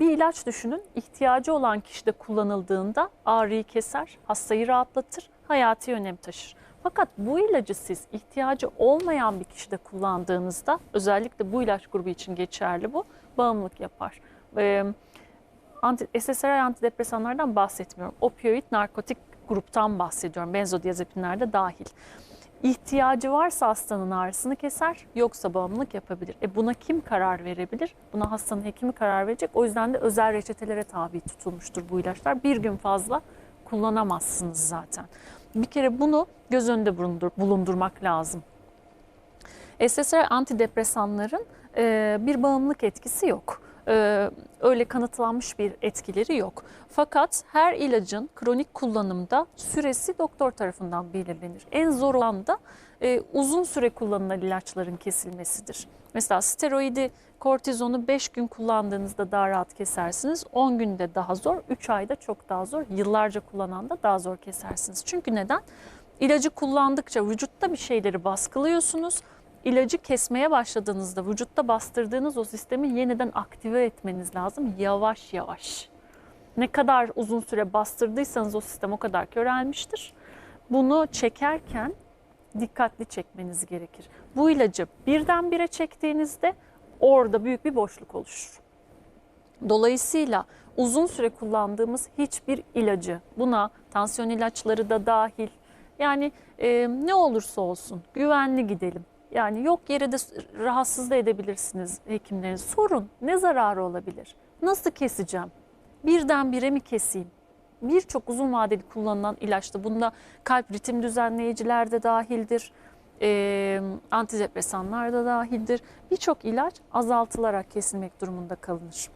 bir ilaç düşünün. ihtiyacı olan kişide kullanıldığında ağrıyı keser, hastayı rahatlatır, hayati önem taşır. Fakat bu ilacı siz ihtiyacı olmayan bir kişide kullandığınızda özellikle bu ilaç grubu için geçerli bu bağımlılık yapar. Ee, anti, SSRI antidepresanlardan bahsetmiyorum. Opioid narkotik gruptan bahsediyorum. Benzodiazepinler de dahil. İhtiyacı varsa hastanın ağrısını keser, yoksa bağımlılık yapabilir. E buna kim karar verebilir? Buna hastanın hekimi karar verecek. O yüzden de özel reçetelere tabi tutulmuştur bu ilaçlar. Bir gün fazla kullanamazsınız zaten. Bir kere bunu göz önünde bulundur- bulundurmak lazım. SSRI antidepresanların e, bir bağımlılık etkisi yok. E, öyle kanıtlanmış bir etkileri yok. Fakat her ilacın kronik kullanımda süresi doktor tarafından belirlenir. En zor olan da e, uzun süre kullanılan ilaçların kesilmesidir. Mesela steroidi, kortizonu 5 gün kullandığınızda daha rahat kesersiniz. 10 günde daha zor, 3 ayda çok daha zor. Yıllarca kullanan da daha zor kesersiniz. Çünkü neden? İlacı kullandıkça vücutta bir şeyleri baskılıyorsunuz. İlacı kesmeye başladığınızda vücutta bastırdığınız o sistemi yeniden aktive etmeniz lazım yavaş yavaş. Ne kadar uzun süre bastırdıysanız o sistem o kadar körelmiştir. Bunu çekerken dikkatli çekmeniz gerekir. Bu ilacı birdenbire çektiğinizde orada büyük bir boşluk oluşur. Dolayısıyla uzun süre kullandığımız hiçbir ilacı, buna tansiyon ilaçları da dahil, yani e, ne olursa olsun güvenli gidelim. Yani yok yere de rahatsız da edebilirsiniz hekimleriniz. Sorun ne zararı olabilir? Nasıl keseceğim? Birdenbire mi keseyim? Birçok uzun vadeli kullanılan ilaçta bunda kalp ritim düzenleyiciler de dahildir. E, antidepresanlar da dahildir. Birçok ilaç azaltılarak kesilmek durumunda kalınır.